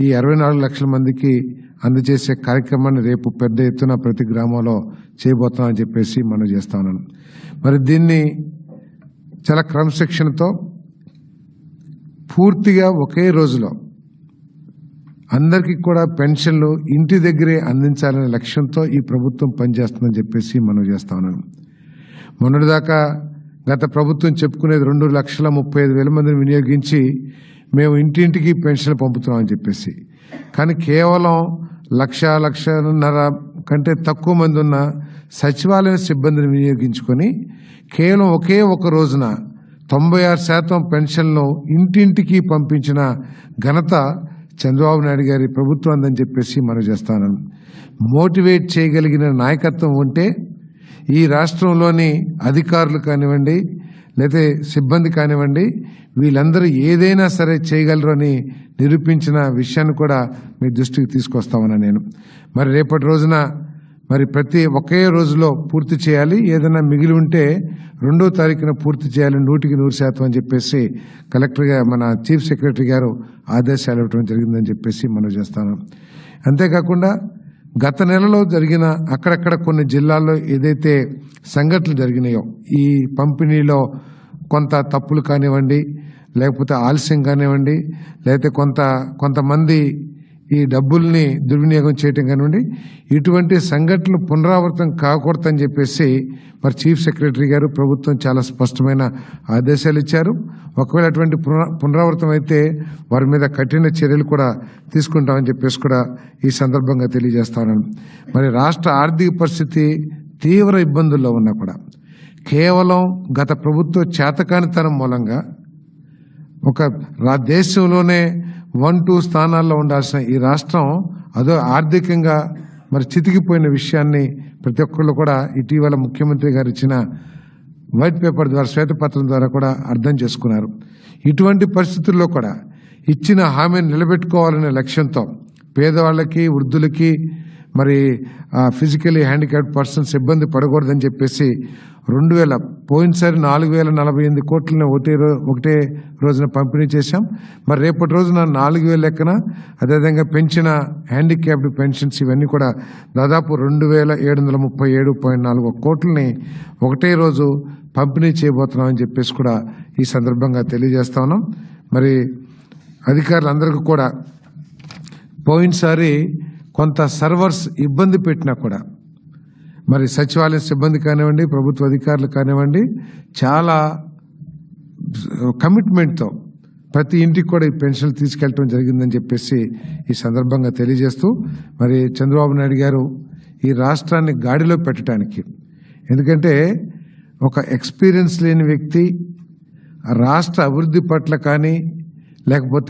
ఈ అరవై నాలుగు లక్షల మందికి అందజేసే కార్యక్రమాన్ని రేపు పెద్ద ఎత్తున ప్రతి గ్రామంలో చేయబోతున్నామని చెప్పేసి మనం చేస్తా ఉన్నాను. మరి దీన్ని చాలా క్రమశిక్షణతో పూర్తిగా ఒకే రోజులో అందరికీ కూడా పెన్షన్లు ఇంటి దగ్గరే అందించాలనే లక్ష్యంతో ఈ ప్రభుత్వం పనిచేస్తుందని చెప్పేసి మనం చేస్తా ఉన్నాను. మొన్నటిదాకా గత ప్రభుత్వం చెప్పుకునేది రెండు లక్షల ముప్పై ఐదు వేల మందిని వినియోగించి మేము ఇంటింటికి పెన్షన్లు పంపుతున్నామని చెప్పేసి. కానీ కేవలం లక్ష లక్షన్నర కంటే తక్కువ మంది ఉన్న సచివాలయ సిబ్బందిని వినియోగించుకొని కేవలం ఒకే ఒక రోజున తొంభై ఆరు శాతం పెన్షన్లు ఇంటింటికి పంపించిన ఘనత చంద్రబాబు నాయుడు గారి ప్రభుత్వం అందని చెప్పేసి మనం చేస్తాను. మోటివేట్ చేయగలిగిన నాయకత్వం ఉంటే ఈ రాష్ట్రంలోని అధికారులు కానివ్వండి లేదా సిబ్బంది కానివ్వండి వీళ్ళందరూ ఏదైనా సరే చేయగలరు అని నిరూపించిన విషయాన్ని కూడా మీ దృష్టికి తీసుకొస్తామని నేను. మరి రేపటి రోజున మరి ప్రతి ఒకే రోజులో పూర్తి చేయాలి. ఏదైనా మిగిలి ఉంటే రెండో తారీఖున పూర్తి చేయాలి. నూటికి నూరు శాతం అని చెప్పేసి కలెక్టర్గా మన చీఫ్ సెక్రటరీ గారు ఆదేశాలు ఇవ్వడం జరిగిందని చెప్పేసి మనం చేస్తాను. అంతేకాకుండా గత నెలలో జరిగిన అక్కడక్కడ కొన్ని జిల్లాల్లో ఏదైతే సంఘటనలు జరిగినాయో ఈ పంపిణీలో కొంత తప్పులు కానివ్వండి లేకపోతే ఆలస్యం కానివ్వండి లేకపోతే కొంత కొంతమంది ఈ డబ్బుల్ని దుర్వినియోగం చేయటం కానివ్వండి ఇటువంటి సంఘటనలు పునరావృతం కాకూడదని చెప్పేసి మరి చీఫ్ సెక్రటరీ గారు ప్రభుత్వం చాలా స్పష్టమైన ఆదేశాలు ఇచ్చారు. ఒకవేళ అటువంటి పునరావృతం అయితే వారి మీద కఠిన చర్యలు కూడా తీసుకుంటామని చెప్పేసి కూడా ఈ సందర్భంగా తెలియజేస్తాను. మరి రాష్ట్ర ఆర్థిక పరిస్థితి తీవ్ర ఇబ్బందుల్లో ఉన్నా కూడా కేవలం గత ప్రభుత్వ చేతకానితనం మూలంగా ఒక రా దేశంలోనే వన్ టూ స్థానాల్లో ఉండాల్సిన ఈ రాష్ట్రం అదో ఆర్థికంగా మరి చితికిపోయిన విషయాన్ని ప్రతి ఒక్కళ్ళు కూడా ఇటీవల ముఖ్యమంత్రి గారు ఇచ్చిన వైట్ పేపర్ ద్వారా శ్వేతపత్రం ద్వారా కూడా అర్థం చేసుకున్నారు. ఇటువంటి పరిస్థితుల్లో కూడా ఇచ్చిన హామీని నిలబెట్టుకోవాలనే లక్ష్యంతో పేదవాళ్ళకి వృద్ధులకి మరి ఫిజికలీ హ్యాండిక్యాప్డ్ పర్సన్స్ ఇబ్బంది పడకూడదని చెప్పేసి రెండు వేల పోయినసారి నాలుగు వేల నలభై ఎనిమిది కోట్లని ఒకటే రో ఒకటే రోజున పంపిణీ చేశాం. మరి రేపటి రోజున నాలుగు వేల లెక్కన అదేవిధంగా పెంచిన హ్యాండిక్యాప్డ్ పెన్షన్స్ ఇవన్నీ కూడా దాదాపు రెండు వేల ఏడు వందల ముప్పై ఏడు పాయింట్ నాలుగు కోట్లని ఒకటే రోజు పంపిణీ చేయబోతున్నామని చెప్పేసి కూడా ఈ సందర్భంగా తెలియజేస్తా ఉన్నాం. మరి అధికారులందరికీ కూడా పోయినసారి కొంత సర్వర్స్ ఇబ్బంది పెట్టినా కూడా మరి సచివాలయ సిబ్బంది కానివ్వండి ప్రభుత్వ అధికారులు కానివ్వండి చాలా కమిట్మెంట్తో ప్రతి ఇంటికి కూడా ఈ పెన్షన్లు తీసుకెళ్ళటం జరిగిందని చెప్పేసి ఈ సందర్భంగా తెలియజేస్తూ మరి చంద్రబాబు నాయుడు గారు ఈ రాష్ట్రాన్ని గాడిలో పెట్టడానికి. ఎందుకంటే ఒక ఎక్స్పీరియన్స్ లేని వ్యక్తి రాష్ట్ర అభివృద్ధి పట్ల కానీ లేకపోతే